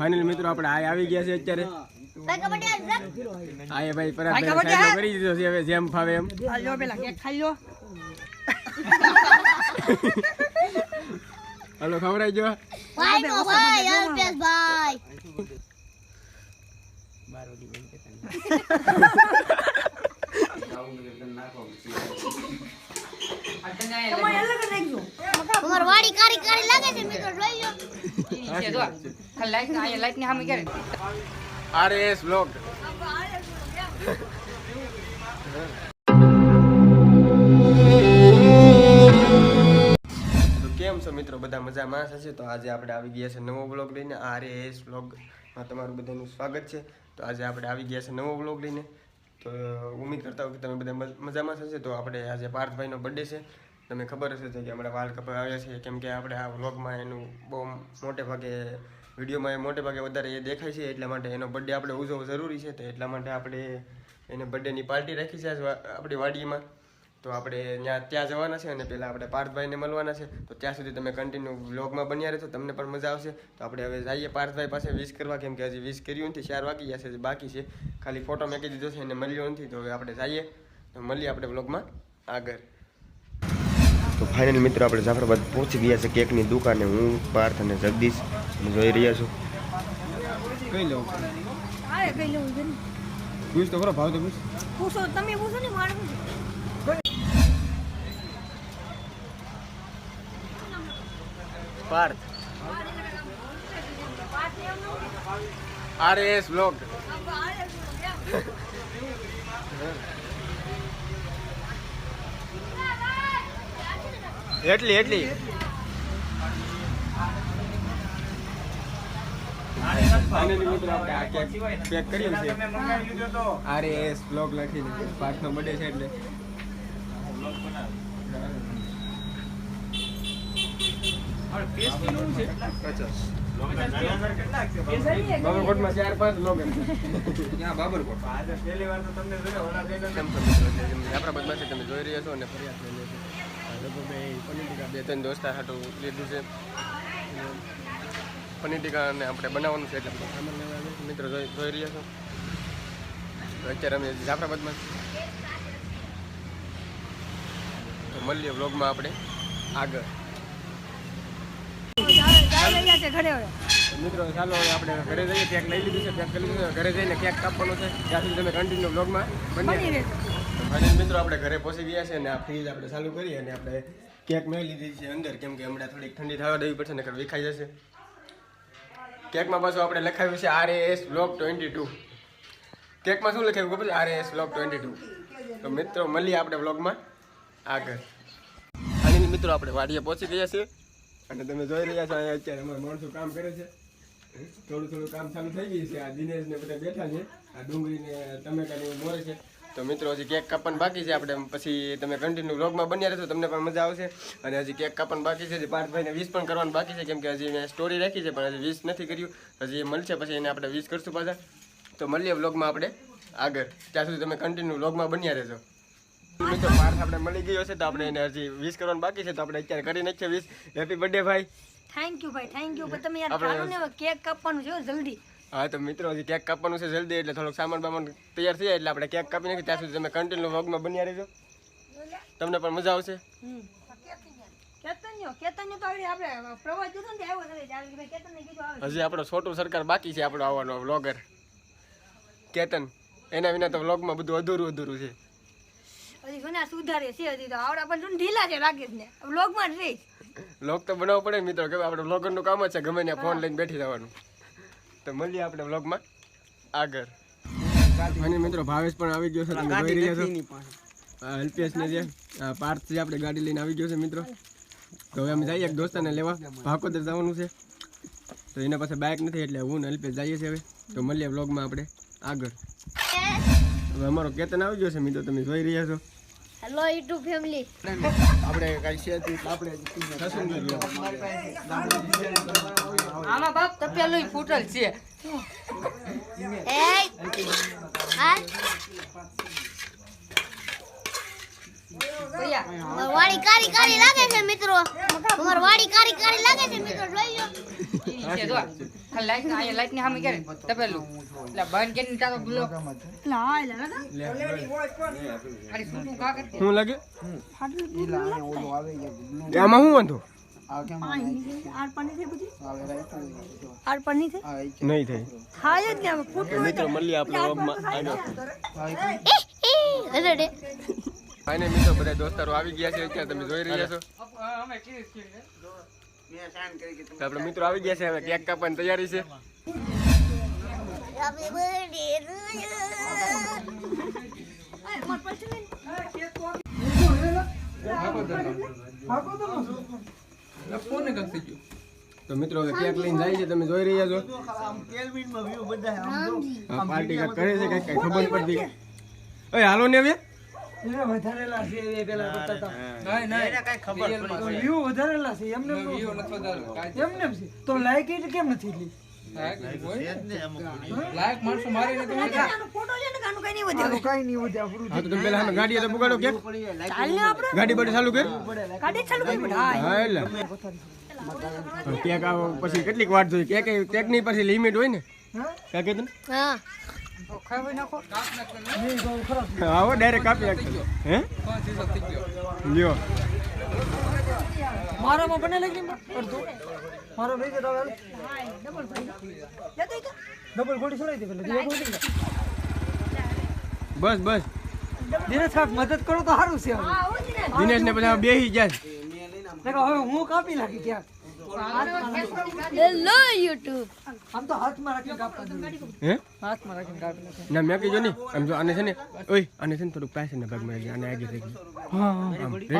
Final મિત્રો આપણે આ આવી ગયા છે અત્યારે. ભાઈ કબડ્ડી આજ રખ. આ એ ભાઈ હા? કરી દીધો છે હવે જેમ ફાવે એમ. ખાઈ પેલા કેક ખાઈ લો હલો ખવડાઈ જો. ભાઈ નો તમાર વાડી કારી કારી લાગે છે મિત્રો જોઈ લો લાઈટની સામે ક્યારે? R S blog. તો કેમ છો મિત્રો? બધા મજામાં હશે તો આજે આપણે આવી ગયા છે નવો બ્લોગ લઈને આર વ્લોગમાં બ્લોગમાં તમારું બધાનું સ્વાગત છે. તો આજે આપણે આવી ગયા છે નવો બ્લોગ લઈને. તો ઉમ્મીદ કરતા હોય કે તમે બધા મજામાં થશે તો આપણે આજે પાર્થભાઈનો બર્થડે છે. તમને ખબર હશે કે હમણાં વાલ કપાઈ આવ્યા છે. કેમ કે આપણે આ વ્લોગમાં એનું બહુ મોટે ભાગે વિડીયોમાં એ મોટે ભાગે વધારે એ દેખાય છે, એટલા માટે એનો બર્થડે આપણે ઉજવવો જરૂરી છે, તો એટલા માટે આપણે એને બર્થડેની પાર્ટી રાખી છે આપણી વાડીમાં. તો આપણે ત્યાં ત્યાં જવાના છે અને પહેલાં આપણે પાર્થભાઈને મળવાના છે. તો ત્યાં સુધી તમે કન્ટિન્યુ વ્લોગમાં બન્યા રહેશો તમને પણ મજા આવશે. તો આપણે હવે જઈએ પાર્થભાઈ પાસે વિશ કરવા, કેમ કે હજી વિશ કર્યું નથી, ચાર વાગી ગયા છે બાકી છે. ખાલી ફોટો મેકી દીધો છે, એને મળ્યો નથી. તો હવે આપણે જઈએ, તો મળીએ આપણે વ્લોગમાં આગળ. તો ફાઇનલ મિત્રો, આપણે જાફરાબાદ પહોંચી ગયા છે કેકની દુકાને. હું, પાર્થ અને જગદીશ તમે જોઈ રહ્યા છો. કઈ લો હા કઈ લેવું છે પૂછ તો ખરો ભાવ તો પૂછ. પૂછો તમે પૂછો ને મારે પૂછો પાર્થ. આરએસ એસ બ્લોગ એટલી એટલી. ફાઇનલી મિત્રો આપણે આ કેક પેક કર્યું છે. આર એસ બ્લોગ લખીને પાર્થનો બર્થડે છે એટલે. બાબરકોટમાં ચાર પાંચ લોગ જાફરાબાદમાં છે. તમે જોઈ રહ્યા છો? અને ફરિયાદ છે. પનીર બે ત્રણ દોસ્તાર હાટું લીધું છે. પનીર ટીકા અને આપણે બનાવવાનું છે એટલે સામાન લેવા મિત્રો જોઈ જોઈ રહ્યા છો? અત્યારે અમે જાફરાબાદમાં. તો મળીએ વ્લોગમાં આપણે આગળ. મિત્રો ચાલો હવે આપણે ઘરે જઈએ ક્યાંક લઈ લીધું છે ક્યાંક કરી લીધું છે ઘરે જઈને ક્યાંક કાપવાનું છે. ત્યાં સુધી તમે કન્ટિન્યુ બ્લોગમાં બની અને મિત્રો આપણે ઘરે પહોંચી ગયા છે અને આ ફ્રીજ આપણે ચાલુ કરીએ અને આપણે કેક મેં લીધી છે અંદર કેમ કે હમણાં થોડીક ઠંડી થવા દેવી પડશે ને વિખાઈ જશે. કેકમાં પાછું આપણે લખાવ્યું છે R S block twenty two કેકમાં શું લખાવ્યું ખબર છે? R S block twenty two તો મિત્રો, મળીએ આપણે બ્લોગમાં આગળ. ફાઇનલ મિત્રો, આપણે વાડીએ પહોંચી ગયા છીએ. અને તમે જોઈ રહ્યા છો, અહીંયા અત્યારે અમારા માણસો કામ કરે છે. થોડું થોડું કામ ચાલુ થઈ ગયું છે. આ દિનેશ ને બધા બેઠા છે. આ ડુંગળી ને ટમેટા મોરે છે. તો મિત્રો હજી કેક કાપવાનું બાકી છે. આપણે પછી તમે કન્ટિન્યુ વ્લોગમાં બન્યા રહેશો તમને પણ મજા આવશે. અને હજી કેક કાપવાનું બાકી છે. હજી પાર્થભાઈને વીસ પણ કરવાનું બાકી છે કેમ કે હજી મેં સ્ટોરી રાખી છે પણ હજી વીસ નથી કર્યું. હજી મળશે પછી એને આપણે વીસ કરશું પાછા. તો મળીએ વ્લોગમાં આપણે આગળ. ત્યાં સુધી તમે કન્ટિન્યુ વ્લોગમાં બન્યા રહેશો મિત્રો પાર્થ આપણે મળી ગયો છે તો આપણે એને હજી વીસ કરવાનું બાકી છે તો આપણે અત્યારે કરી નાખીએ વીસ. હેપી બર્થડે ભાઈ. થેન્ક યુ ભાઈ. થેન્ક યુ તમે યાર કેક કાપવાનું છે જલ્દી. હા તો મિત્રો હજી કેક કાપવાનું છે જલ્દી એટલે થોડોક સામાન બામાન તૈયાર થઈ જાય એટલે આપણે કેક કાપી નાખીએ. ત્યાં સુધી તમે કન્ટિન્યુ વગમાં બન્યા રહેજો. તમને પણ મજા આવશે. ને હજી આપણો છોટું સરકાર બાકી છે આપણો આવવાનો વ્લોગર કેતન એના વિના તો વ્લોગમાં બધું અધૂરું અધૂરું છે. હજી ઘણા સુધારે છે હજી તો આવડા પણ ઢીલા છે રાકેશ ને વ્લોગમાં જ રહી. વ્લોગ તો બનાવવો પડે મિત્રો કે આપણે વ્લોગરનું કામ જ છે ગમે ત્યાં ફોન લઈને બેઠી જવાનું તો મળીએ આપણે વ્લોગમાં આગળ. અને મિત્રો ભાવેશ પણ આવી ગયો છે તમે જોઈ રહ્યા છો. આ અલ્પેશ ને જે પાર્થ છે આપણે ગાડી લઈને આવી ગયો છે મિત્રો. તો હવે અમે જઈએ એક દોસ્તાને લેવા. ભાકોદર જવાનું છે. તો એના પાસે બાઇક નથી એટલે હું ને અલ્પેશ જઈએ છીએ હવે. તો મળીએ વ્લોગમાં આપણે. આગળ. હવે અમારો કેતન આવી ગયો છે મિત્રો તમે જોઈ રહ્યા છો. Hello YouTube family. આપણે કાઈ છે આપણે આમાં બાપ તપેલું ફૂટલ છે. એ વાડી કારી કારી લાગે છે મિત્રો. અમાર વાડી કારી કારી લાગે છે મિત્રો જોઈ લો. લાઈટ ને અહીંયા લાઈટ ને સામે કરે તપેલું એટલે બંધ કરીને તારો બ્લોક એટલે હા અરે શું કા કરતી? શું લાગે? આમાં શું વાંધો? મિત્રો બધા દોસ્તારો આવી ગયા છે. અત્યારે તમે જોઈ રહ્યા છો. આપણે મિત્રો આવી ગયા છે હવે કેક કાપવાની તૈયારી છે. તો મિત્રો હવે કેક લઈને જાય છે તમે જોઈ રહ્યા છો. પાર્ટી કરે છે કઈ કઈ ખબર પડતી હાલો ને હવે. વધારેલા છે એ પેલા કરતા હતા. નહીં નહીં તો વ્યૂ વધારેલા છે એમને વ્યૂ નથી વધારે એમને એમ છે તો લાઈક it કેમ નથી લી લાયક માણસો મારી ને કઈ કાંઈ ગાડી કેક બાડી ચાલુ કર? એટલે. કેક પછી કેટલીક વાર જોઈ કે કેકની પછી લિમિટ હોય ને? કીધું હા. આવો ડાયરેક્ટ કાપી નાખજો. હે? લ્યો. મારામાં બને લાગી અડધું. મારો લઈ જતો હવે ડબલ ગોળી છોડાઈ દે પેલા? બસ બસ. દિનેશ કાક મદદ કરો તો સારું છે દિનેશ ને. પછી બેહી જાય. દેખો હવે હું કાપી નાખી ક્યાંક? હેલો યુટ્યુબ આમ તો હાથમાં રાખીને કાપતા. હે? હાથમાં રાખીને કાપતા ના મેં કીધું ને આમ જો આને છે ને ઓય આને છે ને થોડું પાસે ને ભાગ મળી આને આગળ રાખી હા.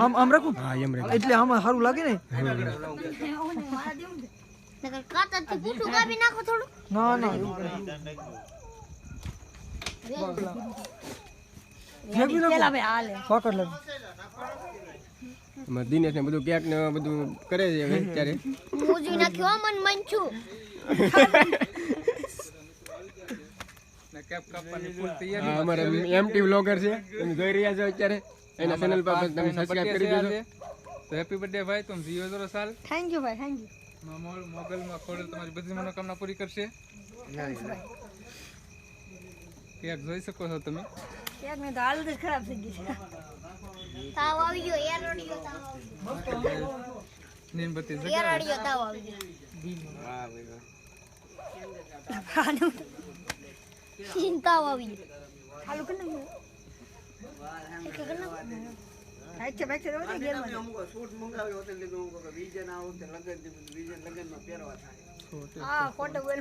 આમ આમ. રાખું? હા એમ રાખી. એટલે આમ સારું લાગે ને? નકર કાતરથી પૂઠું કાપી નાખો થોડું. ના ના. ભાઈ હાલે. પકડ લે દિનેશ ને બધું ક્યાંક ને બધું કરે છે હવે અત્યારે. મોજી નાખ્યો મન મન છું ને કેપ કાપવાની ફૂલ તૈયાર આ અમારા એમટી વ્લોગર છે તમે જોઈ રહ્યા છો અત્યારે. એના ચેનલ પર તમે સબસ્ક્રાઇબ કરી દેજો. તો હેપી બર્થડે ભાઈ તમે જીવો જરો સાલ. થેન્ક યુ ભાઈ થેન્ક યુ મોગલ મોગલમાં ખોડલ તમારી બધી મનોકામના પૂરી કરશે. ક્યાંક જોઈ શકો છો તમે. એક ને તો હાલત જ ખરાબ થઈ ગઈ છે. તાવ આવી ગયો તાવ આવી ગયો. નીમબત્તી એરડિયો તાવ આવી ગયો. ખાનું તાવ આવી ગયો. ચાલુ કરી નાખ્યું એક એક ના સાઈડ છે બેક છે તો વધી ગેરમાં હા ખોટો બોલ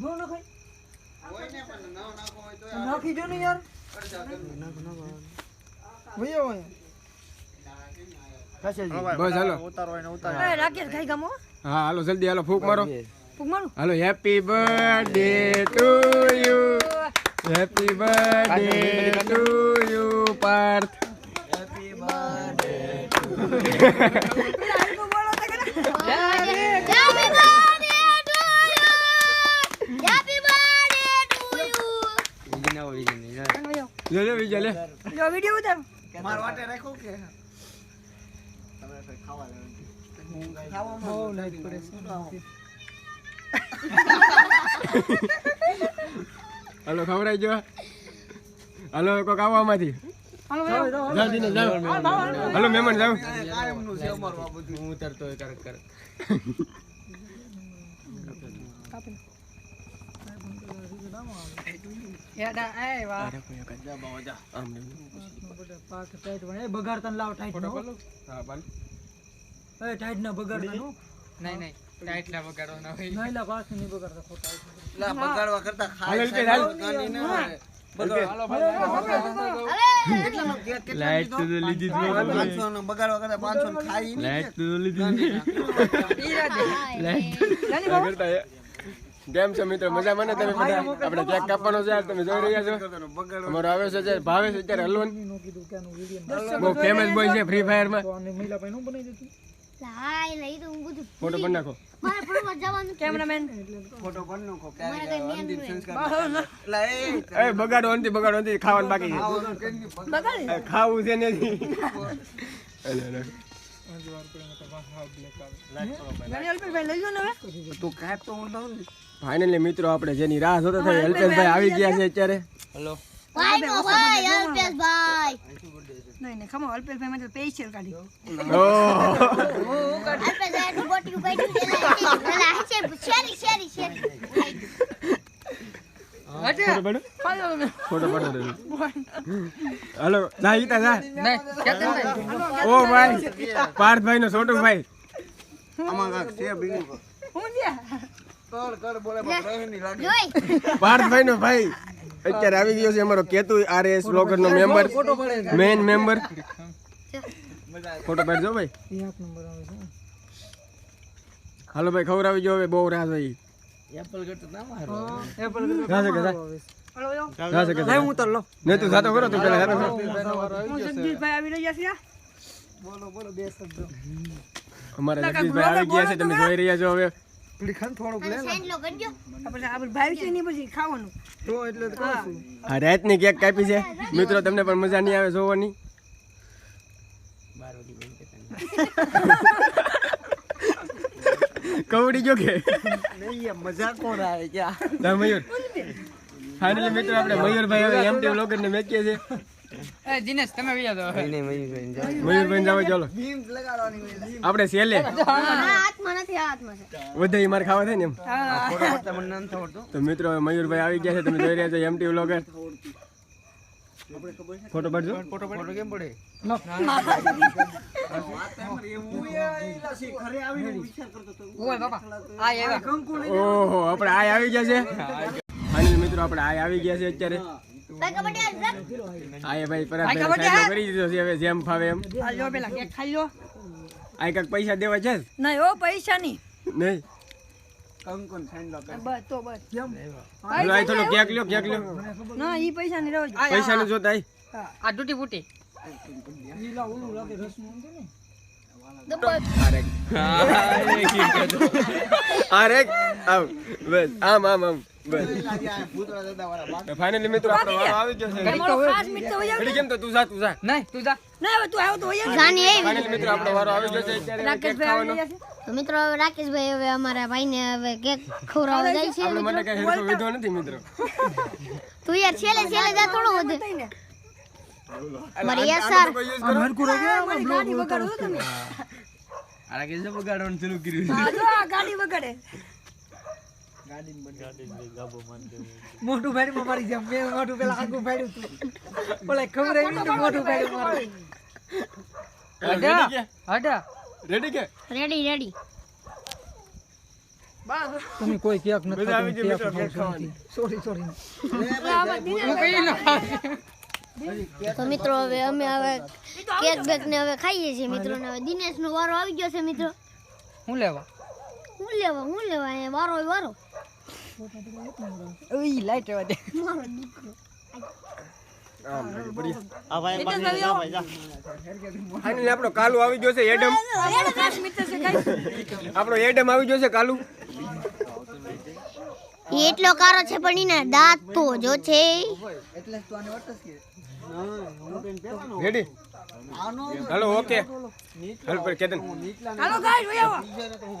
જો નાખાય. નાખી. દો ને યાર. ભૈયા હોય. બસ હાલો. એ રાકેશ ખાઈ ગમો. હા હાલો જલ્દી હાલો ફૂક મારો. ફૂક મારું. હાલો happy birthday to you happy birthday to you Parth. You. લે જો. હાલો ખવડાઈ જો હાલો કોક આવો આમાંથી હાલો મહેમાન જાઓ હું ઉતરતો કરક કરક બગાડતા લાવ ટાઈટ નો. બગાડતા નહીં હોય બગાડતા ખોટા. અલ્પેશ, હાલો. લાઈટ તો લીધી જ લાઈટ તો લીધી કેમ છો મિત્રો? મજા મને તમે બધા? આપણે કેક કાપવાનો છે તમે જોઈ રહ્યા છો. અમારો આવે છે ભાવે છે અત્યારે હલવન. કીધું કે બહુ ફેમસ બોય છે? ફ્રી ફાયરમાં. લાય લઈ તો હું બધું. ફોટો પણ નાખો. મારે જવાનું. એ બગાડો નથી બગાડો નથી ખાવાનું બાકી છે. બગાડી ખાવું છે ને ફાઇનલી મિત્રો આપણે જેની રાહ જોતા થાય અલ્પેશભાઈ આવી ગયા છે અત્યારે. અલ્પેશભાઈ નહીં ખમો અલ્પેશભાઈ માટે ને, ને. તમે. હાલો જા ઈતા કેતનભાઈ ઓ ભાઈ પાર્થભાઈ નો છોટું પાર્થભાઈ નો ભાઈ અત્યારે આવી ગયો છે અમારો કેતુ આરએસ બ્લોગર નો મેમ્બર મેઇન મેમ્બર ફોટો પાડજો ભાઈ. એક નંબર આવે છે. હાલો ભાઈ ખબર આવી ગયો હવે બહુ રાહ જોઈ એપલ જા શકે જા હલો યો ના શકે લાવ હું. તો લો. ને તું જાતો કરો તું પેલા જાતો કરો હું આવી રહ્યા છે. બોલો બોલો બે શબ્દ. અમારા જગદીશભાઈ આવી ગયા છે તમે. જોઈ રહ્યા છો હવે. થોડી ખાન થોડુંક લે આપણે આપણે ભાઈ છે નહીં પછી ખાવાનું. તો એટલે તો કહું આ રાતની કેક કાપી છે. મિત્રો તમને પણ મજા નહીં આવે જોવાની. કવડી ગયો કે? મજાક કોણ આવે ક્યાં? મયુર. ફાઇનલી મિત્રો આપણે મયુરભાઈ હવે એમટી બ્લોગર ને મેકીએ છે એ દિનેશ તમે આવી જાઓ હવે. મયુરભાઈ જાવ ચાલો. ભીમ લગાડવાની હોય આપણે સેલે આ હાથમાં નથી હાથમાં છે. વધારે મારે ખાવા થાય ને એમ? ફોટો મને નથી આવડતો. તો મિત્રો હવે મયુરભાઈ આવી ગયા છે તમે જોઈ રહ્યા છો એમટી બ્લોગર ફોટો પાડજો. ફોટો ફોટો કેમ પડે? ઓહો આપણે આ આવી ગયા છે. ફાઇનલી મિત્રો આપણે આ આવી ગયા છે અત્યારે. આજ ભાઈ પર કરી દીધો છે હવે જેમ ફાવે એમ. આ લો પેલા કેક ખાઈ લો. આય કાંઈક પૈસા દેવા છે? નહીં ઓ પૈસા નહીં. નહીં? કંકુન સાઈન લો બસ તો બસ. હાલો, આ થોડો કેક લ્યો કેક લ્યો. ના ઈ પૈસા નહીં રહેવા પૈસા નું જોતા આય. આ ફૂટી. આવ. બસ આમ આમ આમ. ફાઇનલી મિત્રો આપણો વારો આવી ગયો છે. મારો ખાસ મિત્ર હોય ઘડી કેમ તો તું જા તું જા. નહીં તું જા. ના હવે તું આવ્યો તો હોય જાની એવી. ફાઇનલી મિત્રો આપણો વારો આવી ગયો છે અત્યારે કેક રાકેશભાઈ ખાવાનો. આવી રહ્યા છે. તો મિત્રો હવે રાકેશભાઈ હવે અમારા ભાઈને હવે કેક ખવડાવવા જાય છે આપણે મને કઈ હેલ્પ લીધો નથી મિત્રો. તું યાર છેલે છેલે જા થોડું વધે. મરિયા સર use કરો. મારી ગાડી બગાડો તમે. આ રાકેશ બગાડવાનું ચાલુ કર્યું આ આ ગાડી વગાડે. મોટું ભાડ્યું મારી જેમ મેં મોટું પેલા આગું ભાડ્યું તું. બોલે ખબર આવી ને મોટું ભાડ્યું મારું. રેડી હડા રેડી કે? Ready ready. તમે કોઈ કેક નથી બધા આવી ગયો મિત્રો કેક ખાવાની સોરી સોરી. હું કઈ ન તો મિત્રો હવે અમે હવે કેક બેક ને હવે ખાઈએ છીએ મિત્રો ને હવે દિનેશ નો વારો આવી ગયો છે મિત્રો. હું લેવા? હું લેવા હું લેવા વારો વારો. ઓય લાઈટ રહેવા દે. મારો દીકરો ફાઇનલી આપણો કાલુ આવી ગયો છે એડમ. આપણો એડમ આવી ગયો છે કાલુ. એ એટલો કારો છે પણ એના દાંત તો જો છે. Ready hello okay. હલો પર કેતન. હલો ગાઈસ આવો.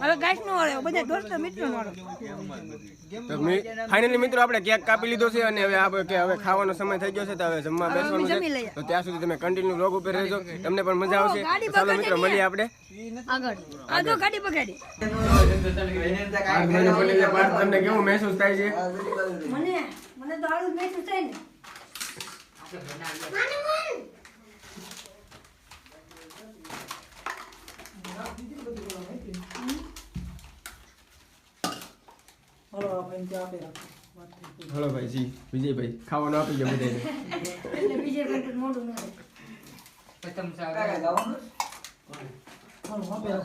હવે ગાઈસ નો વાળો બધા દોસ્તો મિત્રો નો વાળો ફાઇનલી મિત્રો આપણે કેક કાપી લીધો છે અને હવે આપણે કે હવે ખાવાનો સમય થઈ ગયો છે તો હવે જમવા બેસવાનું છે. તો ત્યાં સુધી તમે કન્ટિન્યુ લોગ ઉપર રહેજો. તમને પણ મજા આવશે. ચાલો મિત્રો મળીએ આપણે. આગળ. આ જો ગાડી બગાડી તમને કેવું મહેસૂસ થાય છે? મને મને તો આવું મહેસૂસ થાય ને. હાલો ભાઈજી વિજયભાઈ ખાવાનું આપી ગયો બધાને એટલે મોઢું ના પ્રથમ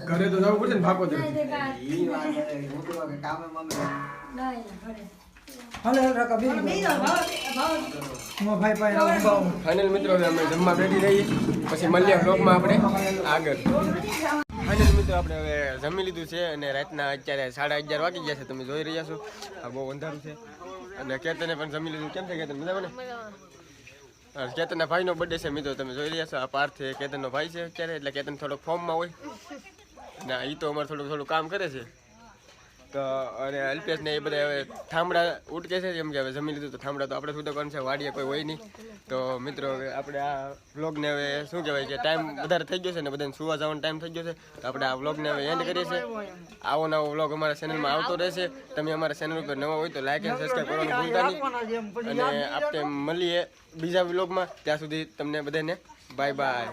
ઘરે તો જવું પડશે ને ભાગો ના, કામે મમ્મી ના, ઘરે. હાલે ભાઈ ભાઈ ફાઇનલ મિત્રો હવે અમે જમવા બેઠી રહીએ. પછી મળીએ બ્લોગમાં આપણે. આગળ. ફાઇનલી મિત્રો આપણે હવે જમી લીધું છે અને રાતના અત્યારે સાડા અગિયાર વાગી ગયા છે. તમે જોઈ રહ્યા છો. આ બહુ અંધારું છે. અને કેતને પણ જમી લીધું. કેમ છે કેતન? મજામાં ને? કેતનના ભાઈનો બર્થડે છે મિત્રો તમે જોઈ રહ્યા છો. આ પાર્થ છે કેતનનો ભાઈ છે અત્યારે એટલે કેતન થોડોક ફોર્મમાં હોય. ના એ તો અમારે થોડું થોડું કામ કરે છે. તો અને અલ્પેશ ને એ બધા હવે થાંભળા ઉટકે છે જેમ કે હવે જમી લીધું તો થાંભળા તો આપણે સુધી કોણ છે વાડીએ કોઈ હોય નહીં. તો મિત્રો હવે આપણે આ વ્લોગને હવે શું કહેવાય કે ટાઈમ વધારે થઈ ગયો છે ને બધાને સુવા જવાનો ટાઈમ થઈ ગયો છે. તો આપણે આ વ્લોગને હવે એન્ડ કરીએ છીએ. આવો નવો વ્લોગ અમારા ચેનલમાં આવતો રહેશે. તમે અમારા ચેનલ ઉપર નવા હોય તો લાઈક એન્ડ સબસ્ક્રાઈબ કરવાનું ભૂલતા નહીં. અને આપણે મળીએ બીજા વ્લોગમાં ત્યાં સુધી તમને બધાને બાય બાય